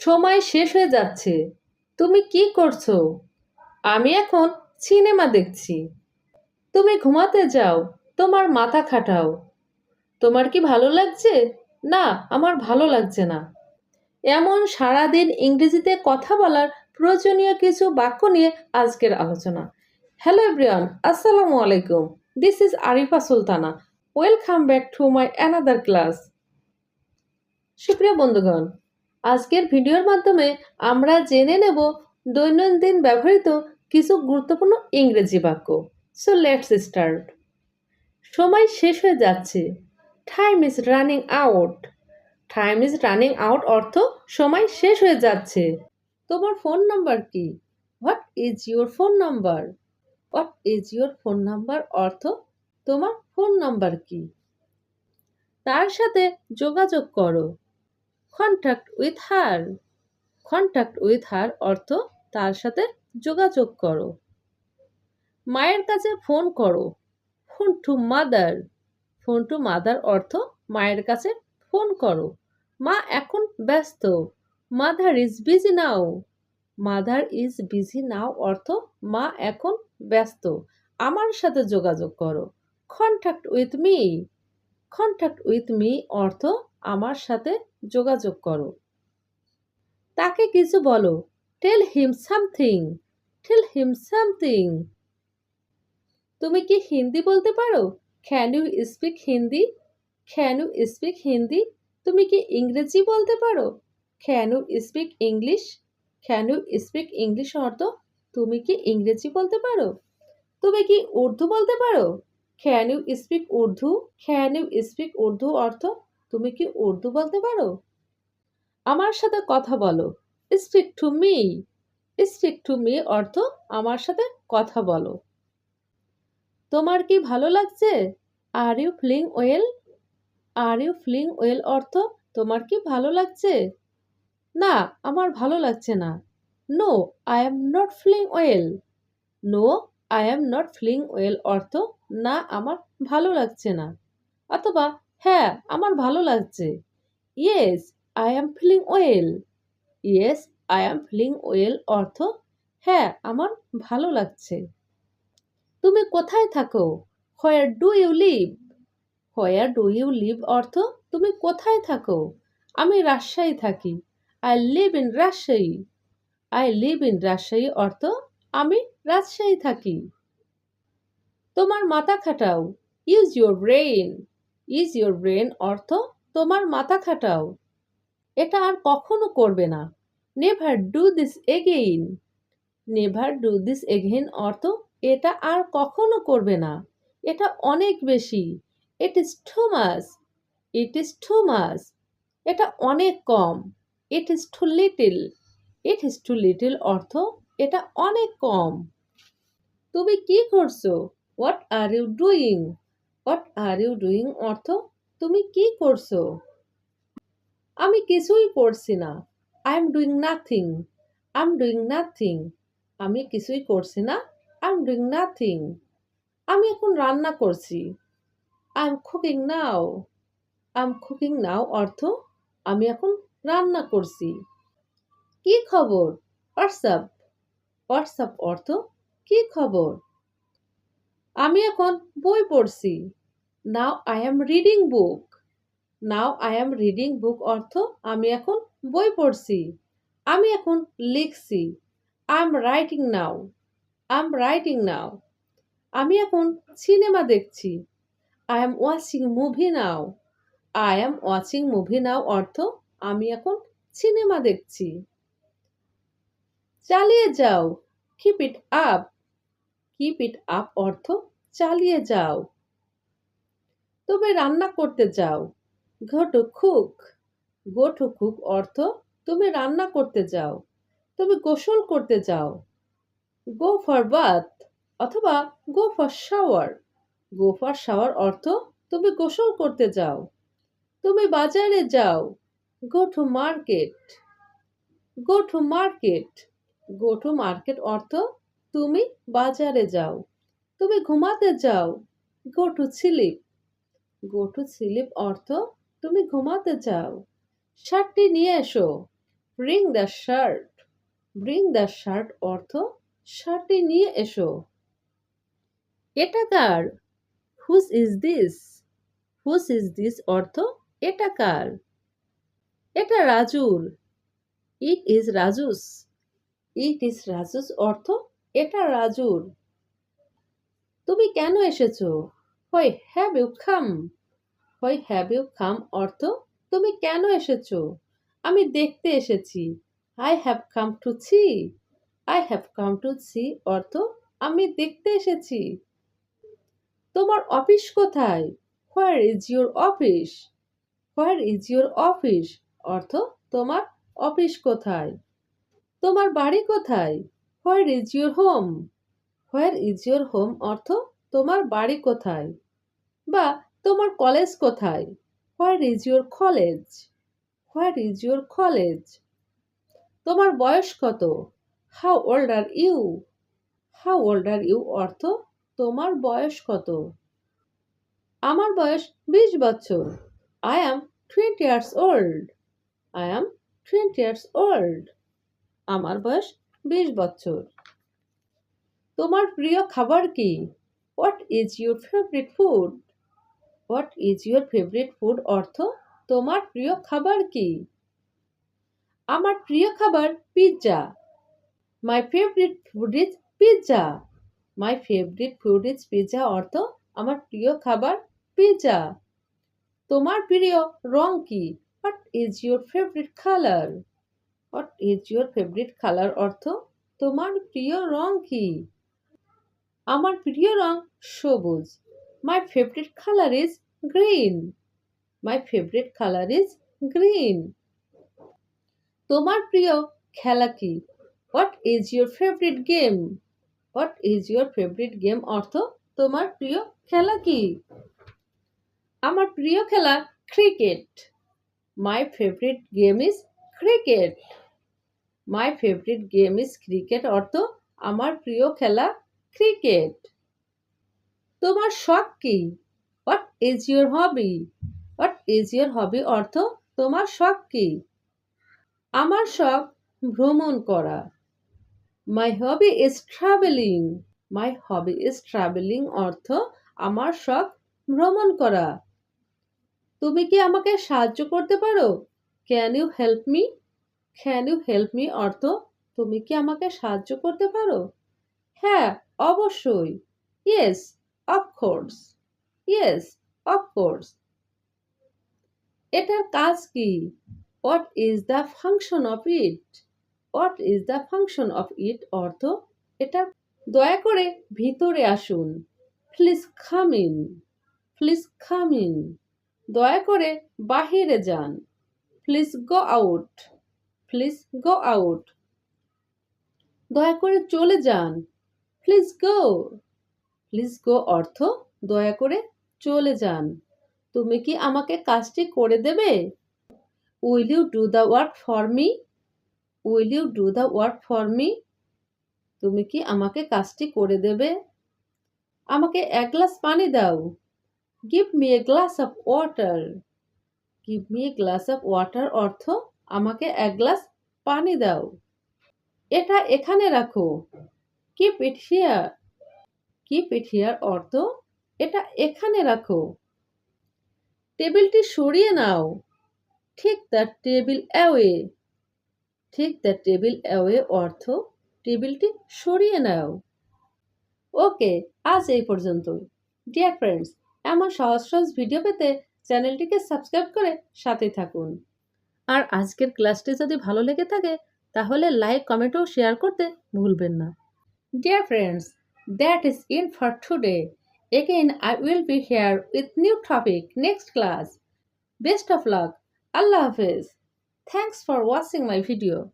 সময় শেষ হয়ে যাচ্ছে। তুমি কি করছ? আমি এখন সিনেমা দেখছি। তুমি ঘুমাতে যাও, তোমার মাথা খাটাও। তোমার কি ভালো লাগছে? না, আমার ভালো লাগছে না। এমন সারাদিন ইংরেজিতে কথা বলার প্রয়োজনীয় কিছু বাক্য নিয়ে আজকের আলোচনা। হ্যালো এভরিওয়ান, আসসালামু আলাইকুম। This is Arifa Sultana welcome back to my another class সুপ্রিয় বন্ধুগণ আজকের ভিডিওর মাধ্যমে আমরা জেনে নেব দৈনন্দিন ব্যবহৃত কিছু গুরুত্বপূর্ণ ইংরেজি বাক্য। সো লেটস স্টার্ট সময় শেষ হয়ে যাচ্ছে। Time is running out time is running out অর্থ সময় শেষ হয়ে যাচ্ছে। তোমার ফোন নাম্বার কি? What is your phone number what is your phone number অর্থ তোমার ফোন নাম্বার কি? তার সাথে যোগাযোগ করো। Contact with her contact with her অর্থ তার সাথে যোগাযোগ করো। মায়ের কাছে ফোন করো। Phone to mother phone to mother অর্থ মায়ের কাছে ফোন করো। মা এখন ব্যস্ত। Mother is busy now mother is busy now অর্থ মা এখন ব্যস্ত। আমার সাথে যোগাযোগ করো। Contact with me contact with me অর্থ আমার সাথে যোগাযোগ করো। তাকে কিছু বলো tell him something tell him something তুমি কি হিন্দি বলতে পারো? Can you speak Hindi can you speak Hindi তুমি কি ইংরেজি বলতে পারো? Can you speak English can you speak English অর্থ তুমি কি ইংরেজি বলতে পারো? তুমি কি উর্দু বলতে পারো? Can you speak Urdu? Can you speak Urdu অর্থ তুমি কি উর্দু বলতে পারো? আমার সাথে কথা বলো। Speak to me speak to me অর্থ আমার সাথে কথা বলো। তোমার কি ভালো লাগছে? Are you feeling well are you feeling well অর্থ তোমার কি ভালো লাগছে? না, আমার ভালো লাগছে না। No I am not feeling well no I am not feeling well অর্থ না, আমার ভালো লাগছে না। অথবা হ্যাঁ আমার ভালো লাগছে। Yes, I am feeling well. Yes, I am feeling well অর্থ হ্যাঁ আমার ভালো লাগছে। তুমি কোথায় থাকো? Where do you live? Where do you live অর্থ, তুমি কোথায় থাকো? আমি রাজশাহী থাকি। I live in Rajshahi. I live in Rajshahi অর্থ, আমি রাজশাহী থাকি। তোমার মাথা খাটাও। Use your brain. Use your brain অর্থ তোমার মাথা খাটাও। এটা আর কখনো করবে না। Never do this again. Never do this again অর্থ এটা আর কখনো করবে না। এটা অনেক বেশি। It is too much it is too much এটা অনেক কম। It is too little it is too little অর্থ এটা অনেক কম। তুমি কি করছ? What are you doing what are you doing অর্থ তুমি কি করছ? আমি কিছুই করছি না। I am doing nothing I am doing nothing আমি কিছুই করছি না। আই এম ডুইং নাথিং আমি এখন রান্না করছি। I am cooking now I am cooking now অর্থ আমি এখন রান্না করছি। কি খবর? হোয়াটসঅ্যাপ হোয়াটসঅ্যাপ অর্থ কি খবর? আমি এখন বই পড়ছি। Now I am reading book now I am reading book অর্থ আমি এখন বই পড়ছি। আমি এখন লিখছি। I am writing now I am writing now আমি এখন সিনেমা দেখছি। I am watching movie now I am watching movie now অর্থ আমি এখন সিনেমা দেখছি। চালিয়ে যাও। Keep it up keep it up অর্থ চালিয়ে যাও। তুমি রান্না করতে যাও। Go to cook go to cook অর্থ, তুমি রান্না করতে যাও। তুমি গোসল করতে যাও। গো ফর বাথ অথবা go for shower. Go for shower অর্থ, তুমি গোসল করতে যাও। তুমি বাজারে যাও। Go to market go to market go to market অর্থ, তুমি বাজারে যাও। তুমি ঘুমাতে যাও। Go to sleep go to sleep অর্থ, তুমি ঘুমাতে চাও। শার্টটি নিয়ে এসো। Bring the shirt bring the shirt অর্থ, শার্টটি নিয়ে এসো। এটা কার? Whose is this whose is this অর্থ, এটা কার? এটা রাজুর। It is Raju's. It is Raju's অর্থ, এটা রাজুর। তুমি কেন এসেছ? হয় হ্যাভ ইউ খাম হয় হ্যাভ ইউ খাম অর্থ, তুমি কেন এসেছ? আমি দেখতে এসেছি। I have come to see I have come to see অর্থ, আমি দেখতে এসেছি। তোমার অফিস কোথায়? Where is your office where is your office অর্থ, তোমার অফিস কোথায়? তোমার বাড়ি কোথায়? Where is your home where is your home অর্থ তোমার বাড়ি কোথায়? বা তোমার কলেজ কোথায়? Where is your college where is your college তোমার বয়স কত? How old are you how old are you অর্থ, তোমার বয়স কত? আমার বয়স বিশ বছর। I am twenty years old I am twenty years old আমার বয়স বিশ বছর। তোমার প্রিয় খাবার কি? What is your favourite food what is your favourite food অর্থ, তোমার প্রিয় খাবার কি? আমার প্রিয় খাবার pizza my favourite food is pizza my favourite food is pizza অর্থ, আমার প্রিয় খাবার পিৎজা তোমার প্রিয় রং কি? What is your favourite colour what is your favourite colour অর্থ, তোমার প্রিয় রং কি? আমার প্রিয় রং সবুজ। My favourite colour is green my favourite colour is green তোমার প্রিয় খেলা কি? What is your favourite game what is your favourite game অর্থ, তোমার প্রিয় খেলা কি? আমার প্রিয় খেলা cricket my favourite game is cricket my favourite game is cricket অর্থ, আমার প্রিয় খেলা ক্রিকেট। তোমার শখ কি? What is your hobby what is your hobby অর্থ তোমার শখ কি? আমার শখ ভ্রমণ করা। My hobby is travelling my hobby is travelling অর্থ আমার শখ ভ্রমণ করা। তুমি কি আমাকে সাহায্য করতে পারো? Can you help me can you help me অর্থ তুমি কি আমাকে সাহায্য করতে পারো? হ্যাঁ অবশ্যই। ইয়েস অফকোর্স ইয়েস অফকোর্স এটার কাজ কি? What is the function of it what is the function of it অর্থ? এটা দয়া করে ভিতরে আসুন। প্লিজ খাম ইন প্লিজ খাম ইন দয়া করে বাহিরে যান। Please go out please go out দয়া করে চলে যান। প্লিজ গো প্লিজ গো অর্থ, দয়া করে চলে যান। তুমি কি আমাকে কাজটি করে দেবে? Will you do the work for me will you do the work for me তুমি কি আমাকে কাজটি করে দেবে? আমাকে এক গ্লাস পানি দাও। Give me a glass of water give me a glass of water অর্থ, আমাকে এক গ্লাস পানি দাও। এটা এখানে রাখো। Keep it here? Keep it here অর্থ? এটা এখানে রাখো। টেবিলটি সরিয়ে নাও। Take the table away take the table away অর্থ টেবিলটি সরিয়ে নাও। ওকে, আজ এই পর্যন্তই। ডিয়ার ফ্রেন্ডস এমন সহজ সহজ ভিডিও পেতে চ্যানেলটিকে সাবস্ক্রাইব করে সাথে থাকুন। আর আজকের ক্লাসটি যদি ভালো লেগে থাকে, তাহলে লাইক কমেন্ট ও শেয়ার করতে ভুলবেন না। Dear friends, that is it for today. Again, I will be here with new topic next class. Best of luck. Allah Hafiz. Thanks for watching my video.